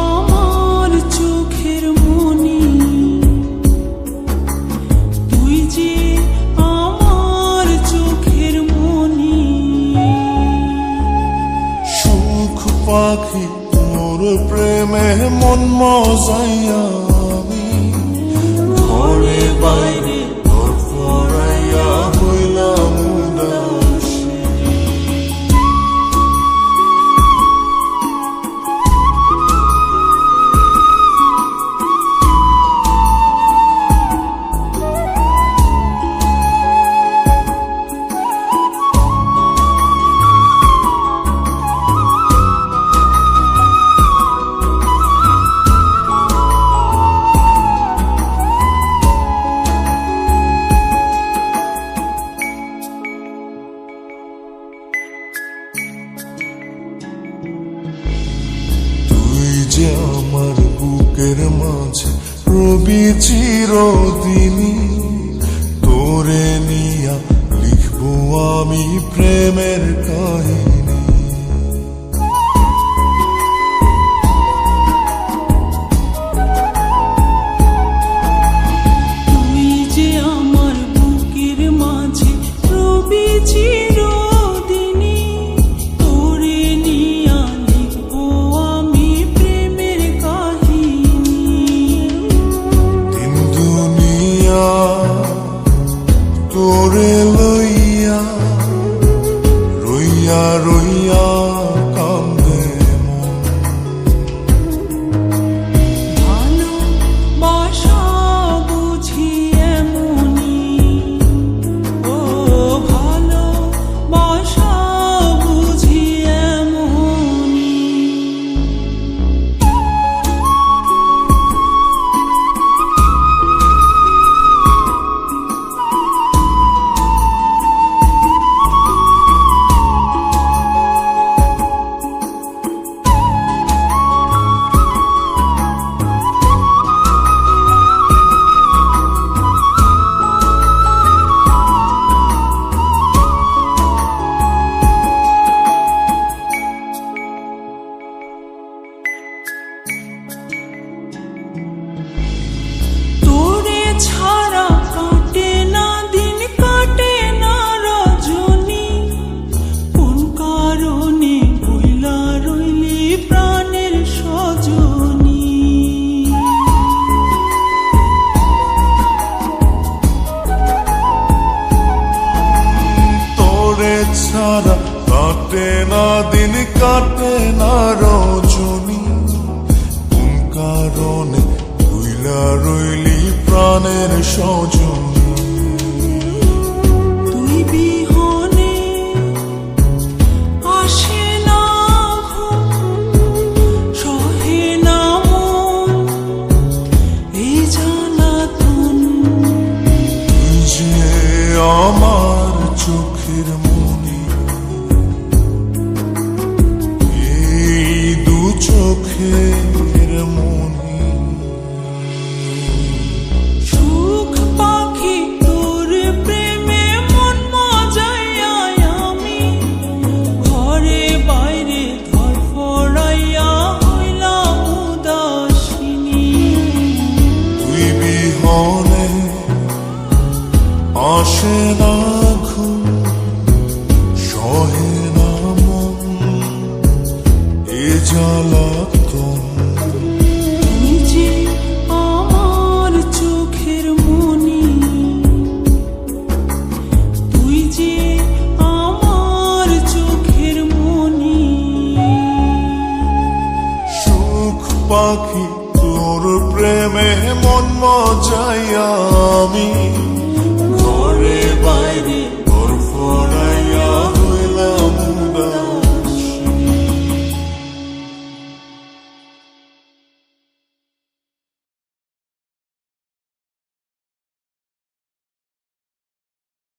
আমার চোখের তুই যে আমার চোখের পাখি তোর প্রেমে মন মজাইয়া চিরদিনই তোরে নিয়া লিখব আমি প্রেমের কাহিনী। লইয়া রইয়া রইয়া ছাড়া কাটে না দিন কাটে না রজনী। কোন কারণে তুইলা রইলি প্রাণের সজনী? চোখের পাখি তোর প্রেমে মন মজাই আমি। ঘরে বাইরে